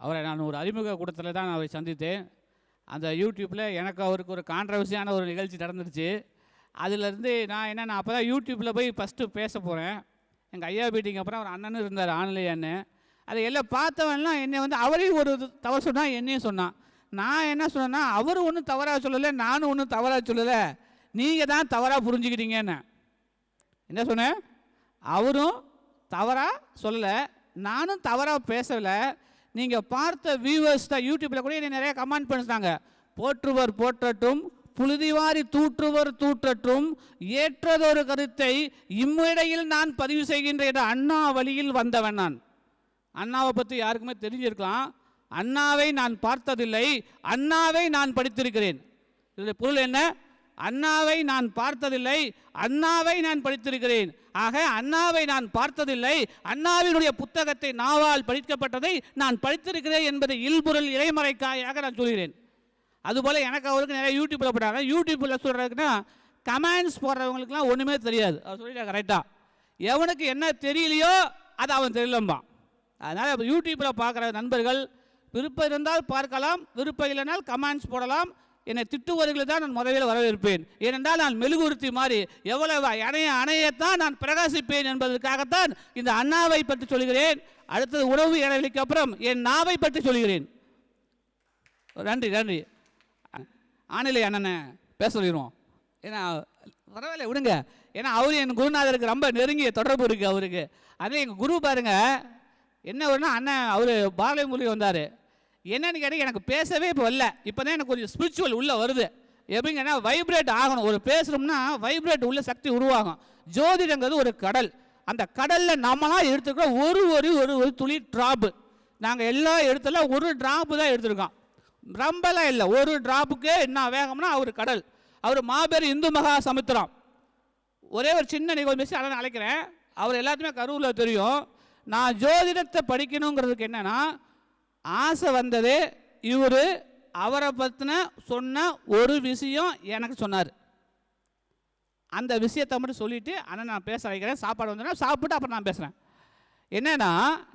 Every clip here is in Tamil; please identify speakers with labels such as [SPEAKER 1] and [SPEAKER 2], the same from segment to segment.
[SPEAKER 1] அவரை நான் ஒரு அறிமுக கூட்டத்தில் தான் அவரை சந்தித்தேன். அந்த யூடியூப்பில் எனக்கு அவருக்கு ஒரு கான்ட்ரவர்சியான ஒரு நிகழ்ச்சி நடந்துருச்சு. அதிலேருந்து நான் என்ன நான் அப்போ தான் யூடியூப்பில் போய் ஃபஸ்ட்டு பேச போகிறேன் எங்கள் ஐயா மீட்டிங் அப்புறம் அவர் அண்ணனும் இருந்தார் ஆன்லைன் அண்ணன். அதை எல்லாம் பார்த்தவன்லாம் என்னை வந்து அவரையும் ஒரு தவறு சொன்னால் என்னையும் சொன்னான். நான் என்ன சொன்னேன்னா அவர் ஒன்றும் தவறாக சொல்லலை நானும் ஒன்றும் தவறாக சொல்லலை. நீங்கள் தான் தவறாக புரிஞ்சுக்கிட்டீங்கன்னு. என்ன சொன்னேன்? அவரும் தவறாக சொல்லலை நானும் தவறாக பேசலை. நீங்கள் பார்த்த வியூவர்ஸ் தான் யூடியூப்பில் கூட என்னை நிறைய கமெண்ட் பண்ணிட்டாங்க போற்றுவர் போற்றட்டும் புழுதிவாரி தூற்றுவர் தூற்றட்டும் ஏற்றதொரு கருத்தை இம்மிடையில் நான் பதிவு செய்கின்ற என்ற அண்ணா வழியில் வந்தவன் நான். அண்ணாவை பற்றி யாருக்குமே தெரிஞ்சிருக்கலாம். அண்ணாவை நான் பார்த்ததில்லை அண்ணாவை நான் படித்திருக்கிறேன். இதில் பொருள் என்ன? அண்ணாவை நான் பார்த்ததில்லை அண்ணாவை நான் படித்திருக்கிறேன். ஆக அண்ணாவை நான் பார்த்ததில்லை. அண்ணாவினுடைய புத்தகத்தை நாவால் படிக்கப்பட்டதை நான் படித்திருக்கிறேன் என்பதை இல்பொருள் இறைமறைக்காயாக நான் சொல்கிறேன். அதுபோல் எனக்கு அவருக்கு நிறைய யூடியூப்பில் போட்டாங்க. யூடியூப்பில் சொல்கிறதுக்குன்னா கமெண்ட்ஸ் போடுறவங்களுக்குலாம் ஒன்றுமே தெரியாது. அவர் சொல்லிட்டாங்க கரெக்டாக எவனுக்கு என்ன தெரியலையோ அது அவன் தெரியலம்பான். அதனால் இப்போ யூடியூப்பில் பார்க்குற நண்பர்கள் விருப்பம் இருந்தால் பார்க்கலாம் விருப்பம் இல்லைனால் கமெண்ட்ஸ் போடலாம். என்னை திட்டுவர்களை தான் நான் முதலில் வரவேற்பேன். ஏனென்றால் நான் மெழுகுறுத்தி மாதிரி எவ்வளவு அணைய அணையத்தான் நான் பிரகாசிப்பேன் என்பதற்காகத்தான் இந்த அண்ணாவை பற்றி சொல்கிறேன் அடுத்தது உணவு இடைவெளிக்கு அப்புறம் என் நாவை பற்றி சொல்கிறேன் நன்றி நன்றி. ஆனிலை அண்ணனை பேச சொல்லிடுவோம். ஏன்னா பரவாயில்ல விடுங்க. ஏன்னா அவர் என் குருநாதருக்கு ரொம்ப நெருங்கிய தொடர்பு இருக்குது அவருக்கு. அதே எங்கள் குரு பாருங்கள் என்ன ஒன்றா அண்ணன் அவர் பாரதிமொழி வந்தார். என்னன்னு கேட்டால் எனக்கு பேசவே இப்போ வரல. இப்போ தான் எனக்கு கொஞ்சம் ஸ்பிரிச்சுவல் உள்ளே வருது. எப்படிங்கன்னா வைப்ரேட் ஆகணும். ஒரு பேசுகிறோம்னா வைப்ரேட் உள்ள சக்தி உருவாகும். ஜோதிடங்கிறது ஒரு கடல். அந்த கடலில் நம்மளாம் எடுத்துக்கிற ஒரு ஒரு ஒரு ஒரு துளி ட்ராப்பு நாங்கள் எல்லா இடத்துல ஒரு ட்ராப்பு தான் எடுத்திருக்கோம். ரொம்பலாம் இல்லை. ஒரு ட்ராப்புக்கே என்ன வேகம்னா அவர் கடல். அவர் மாபெரும் இந்து மகா சமுத்திரம். ஒரே ஒரு சின்ன நிகழ்வு மிஸ் அதை அழைக்கிறேன். அவர் எல்லாத்துமே கரூரில் தெரியும். நான் ஜோதிடத்தை படிக்கணுங்கிறதுக்கு என்னென்னா ஆசை வந்தது. இவர் அவரை பற்றின சொன்ன ஒரு விஷயம் எனக்கு சொன்னார். அந்த விஷயத்தை மட்டும் சொல்லிவிட்டு ஆனால் நான் பேச வைக்கிறேன். சாப்பாடு வந்தோன்னா சாப்பிட்டு அப்புறம் நான் பேசுகிறேன் என்னென்னா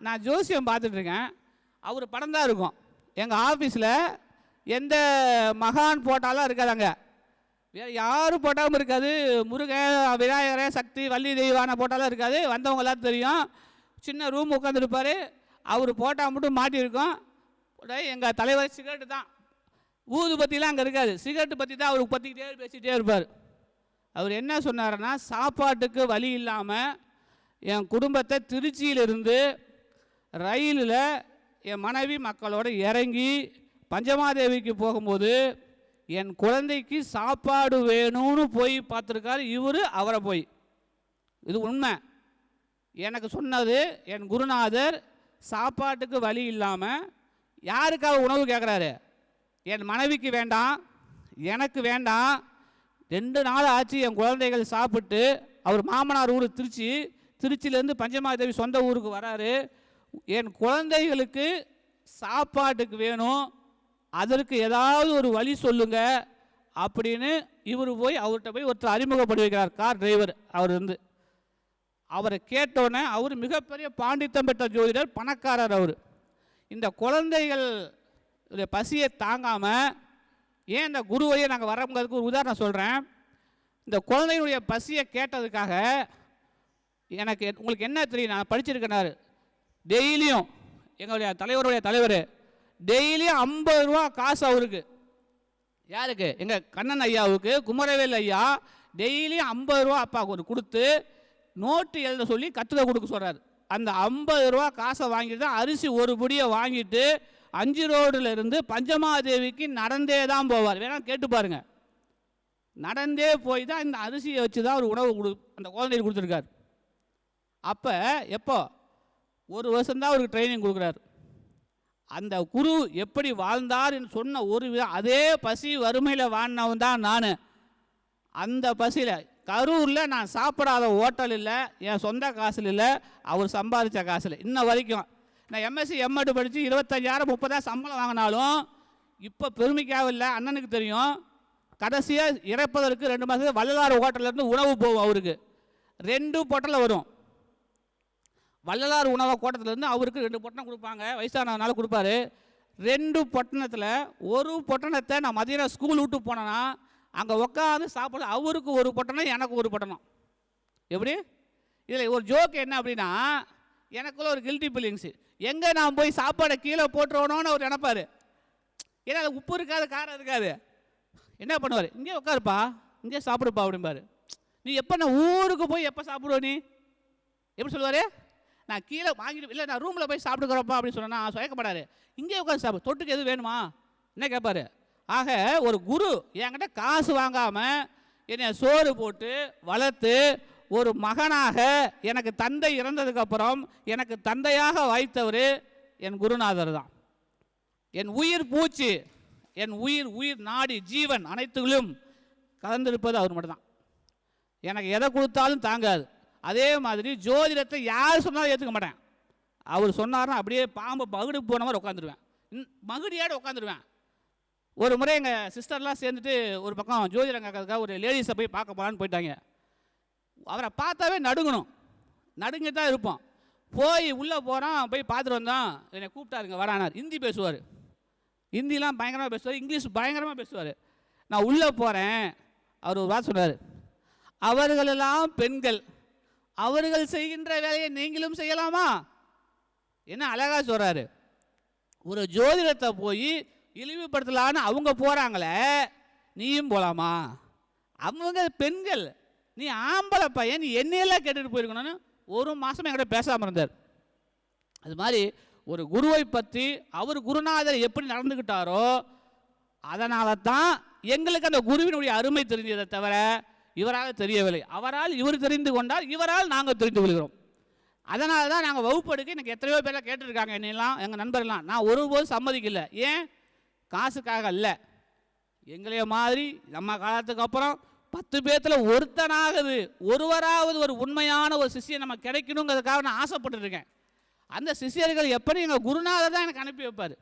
[SPEAKER 1] நான் ஜோசியம் பார்த்துட்ருக்கேன் அவர் படம் தான் இருக்கும். எங்கள் ஆஃபீஸில் எந்த மகான் போட்டாலும் இருக்காதாங்க. வேறு யாரும் போட்டாலும் இருக்காது. முருகன் விநாயகரை சக்தி வள்ளி தெய்வான போட்டாலும் இருக்காது. வந்தவங்க எல்லாரும் தெரியும். சின்ன ரூம் உட்காந்துருப்பார் அவர் போட்டால் மட்டும் மாட்டியிருக்கோம். எங்கள் தலைவர் சிகரெட்டு தான். ஊது பற்றிலாம் அங்கே இருக்காது. சிகரெட்டு பற்றி தான் அவருக்கு பற்றிக்கிட்டே பேசிகிட்டே இருப்பார். அவர் என்ன சொன்னார்னா சாப்பாட்டுக்கு வழி இல்லாமல் என் குடும்பத்தை திருச்சியிலிருந்து ரயிலில் என் மனைவி மக்களோடு இறங்கி பஞ்சமாதேவிக்கு போகும்போது என் குழந்தைக்கு சாப்பாடு வேணும்னு போய் பார்த்துருக்காரு. இவர் அவரை போய். இது உண்மை. எனக்கு சொன்னது என் குருநாதர் சாப்பாட்டுக்கு வழி இல்லாமல் யாருக்காக உணவு கேட்குறாரு என் மனைவிக்கு வேண்டாம் எனக்கு வேண்டாம். ரெண்டு நாள் ஆச்சு என் குழந்தைகள் சாப்பிட்டு அவர் மாமனார் ஊர் திருச்சி திருச்சியிலேருந்து பஞ்சமாதேவி சொந்த ஊருக்கு வராரு. என் குழந்தைகளுக்கு சாப்பாட்டுக்கு வேணும் அதற்கு ஏதாவது ஒரு வழி சொல்லுங்க அப்படின்னு இவர் போய் அவர்கிட்ட போய் ஒருத்தர் அறிமுகப்படுத்திக்கிறார் கார் டிரைவர் அவர் வந்து அவரை கேட்டோன்னே அவர் மிகப்பெரிய பாண்டித்தம் பெற்ற ஜோதிடர் பணக்காரர் அவர். இந்த குழந்தைகள் உடைய பசியை தாங்காமல் ஏன் இந்த குருவையே நாங்கள் வரங்கிறதுக்கு ஒரு உதாரணம் சொல்கிறேன் இந்த குழந்தையினுடைய பசியை கேட்டதுக்காக எனக்கு உங்களுக்கு என்ன தெரியும்? நான் படிச்சிருக்கேனாரு டெய்லியும் எங்களுடைய தலைவருடைய தலைவர் டெய்லியும் ஐம்பது ரூபா காசு அவருக்கு. யாருக்கு? எங்கள் கண்ணன் ஐயாவுக்கு குமரவேல் ஐயா டெய்லியும் ஐம்பது ரூபா அப்பாவுக்கு ஒரு கொடுத்து நோட்டு எழுத சொல்லி கற்றுக்க கொடுக்க சொல்கிறார் அந்த ஐம்பது ரூபா காசை வாங்கிட்டு தான் அரிசி ஒரு புடியை வாங்கிட்டு அஞ்சு ரோடுல இருந்து பஞ்சமாதேவிக்கு நடந்தே தான் போவார். வேணால் கேட்டு பாருங்கள் நடந்தே போய் தான் இந்த அரிசியை வச்சு தான் அவர் உணவு கொடு அந்த குழந்தைக்கு கொடுத்துருக்காரு. அப்போ எப்போ? ஒரு வருஷம்தான் அவருக்கு ட்ரைனிங் கொடுக்குறாரு. அந்த குரு எப்படி வாழ்ந்தார் என்று சொன்ன ஒரு விதம் அதே பசி வறுமையில் வாழ்ந்தவன் தான் நான். அந்த பசியில் கரூரில் நான் சாப்பிடாத ஹோட்டல் இல்லை என் சொந்த காசில் இல்லை அவர் சம்பாதிச்ச காசில். இன்ன வரைக்கும். நான் எம்எஸ்சி எம்எட் படித்து இருபத்தஞ்சாயிரம் முப்பதாயிரம் சம்பளம் வாங்கினாலும் இப்போ பெருமைக்காக இல்லை அண்ணனுக்கு தெரியும். கடைசியாக இறப்பதற்கு ரெண்டு மாதத்துக்கு வள்ளலார் ஹோட்டல்லேருந்து உணவு போகும் அவருக்கு. ரெண்டு பொட்டலை வரும். வள்ளலார் உணவு கோட்டத்துலேருந்து அவருக்கு ரெண்டு பொட்டணம் கொடுப்பாங்க. வயசானதுனால கொடுப்பாரு. ரெண்டு பொட்டணத்தில் ஒரு பொட்டணத்தை நான் மதியம் ஸ்கூல் விட்டு போனேன்னா அங்கே உட்காந்து சாப்பிட அவருக்கு ஒரு பொட்டணம் எனக்கு ஒரு பொட்டணம். எப்படி? இதில் ஒரு ஜோக் என்ன அப்படின்னா எனக்குள்ள ஒரு கில்ட்டி ஃபீலிங்ஸு எங்கே நான் போய் சாப்பாடை கீழே போட்டுருவணும்னு அவர் நினப்பார். ஏன்னா அது உப்பு இருக்காது காரம் இருக்காது. என்ன பண்ணுவார்? இங்கே உட்காருப்பா இங்கே சாப்பிடுப்பா அப்படிம்பாரு. நீ எப்போ நான் ஊருக்கு போய் எப்போ சாப்பிடுவ நீ? எப்படி சொல்லுவார்? நான் கீழே வாங்கிட்டு இல்லை நான் ரூமில் போய் சாப்பிட்டுக்கிறப்பா அப்படின்னு சொன்னா சுயக்கப்படாரு இங்கே உட்காந்து சாப்பிடு தொட்டுக்கு எது வேணுமா? என்ன கேட்பாரு ஆக ஒரு குரு என்கிட்ட காசு வாங்காமல் என்னை சோறு போட்டு வளர்த்து ஒரு மகனாக எனக்கு தந்தை இறந்ததுக்கப்புறம் எனக்கு தந்தையாக வாய்த்தவர் என் குருநாதர் தான். என் உயிர் பூச்சு என் உயிர் உயிர் நாடி ஜீவன் அனைத்துகளும் கலந்திருப்பது அவர் மட்டும்தான். எனக்கு எதை கொடுத்தாலும் தாங்காது. அதே மாதிரி ஜோதிடத்தை யார் சொன்னாலும் ஏற்றுக்க மாட்டேன். அவர் சொன்னார்னா அப்படியே பாம்பு பகுடு போன மாதிரி உட்காந்துருவேன். மகுடியாடு உட்காந்துருவேன். ஒரு முறை எங்கள் சிஸ்டர்லாம் சேர்ந்துட்டு ஒரு பக்கம் ஜோதிடம் கேட்கறதுக்காக ஒரு லேடிஸை போய் பார்க்க போகலான்னு போயிட்டாங்க. அவரை பார்த்தாவே நடுங்கணும். நடுங்கி தான் இருப்போம். போய் உள்ளே போகிறோம் போய் பார்த்துட்டு வந்தோம். என்னை கூப்பிட்டாருங்க வரானார். ஹிந்தி பேசுவார். ஹிந்திலாம் பயங்கரமாக பேசுவார். இங்கிலீஷ் பயங்கரமாக பேசுவார். நான் உள்ளே போகிறேன் அவர் ஒரு வார்த்தை சொன்னார் அவர்களெல்லாம் பெண்கள். அவர்கள் செய்கின்ற வேலையை நீங்களும் செய்யலாமா? என்ன அழகா சொல்கிறாரு ஒரு ஜோதிடத்தை போய் இழிவுபடுத்தலான்னு அவங்க போகிறாங்களே நீயும் போகலாமா அவங்க பெண்கள் நீ ஆம்பளை பையன் நீ என்னையெல்லாம் கேட்டுட்டு போயிருக்கணும்னு ஒரு மாதம் என்கிட்ட பேசாமல் இருந்தார். அது மாதிரி ஒரு குருவை பற்றி அவர் குருநாதர் எப்படி நடந்துக்கிட்டாரோ அதனால தான் எங்களுக்கு அந்த குருவினுடைய அருமை தெரிஞ்சதை தவிர இவரால் தெரியவில்லை. அவரால் இவர் தெரிந்து கொண்டால் இவரால் நாங்கள் தெரிந்து கொள்கிறோம். அதனால தான் நாங்கள் வகுப்படுக்க எனக்கு எத்தனையோ பேர்லாம் கேட்டிருக்காங்க என்னெல்லாம் எங்கள் நண்பர்லாம். நான் ஒருபோதும் சம்மதிக்கல. ஏன்? காசுக்காக அல்ல. எங்களைய மாதிரி நம்ம காலத்துக்கு அப்புறம் பத்து பேர்த்தில் ஒருத்தனாகுது ஒருவராவது ஒரு உண்மையான ஒரு சிஷியன் நம்ம கிடைக்கணுங்கிறதுக்காக நான் ஆசைப்பட்டுருக்கேன் அந்த சிஷியர்கள் எப்படி எங்கள் குருநாதர் தான் எனக்கு அனுப்பி வைப்பார்.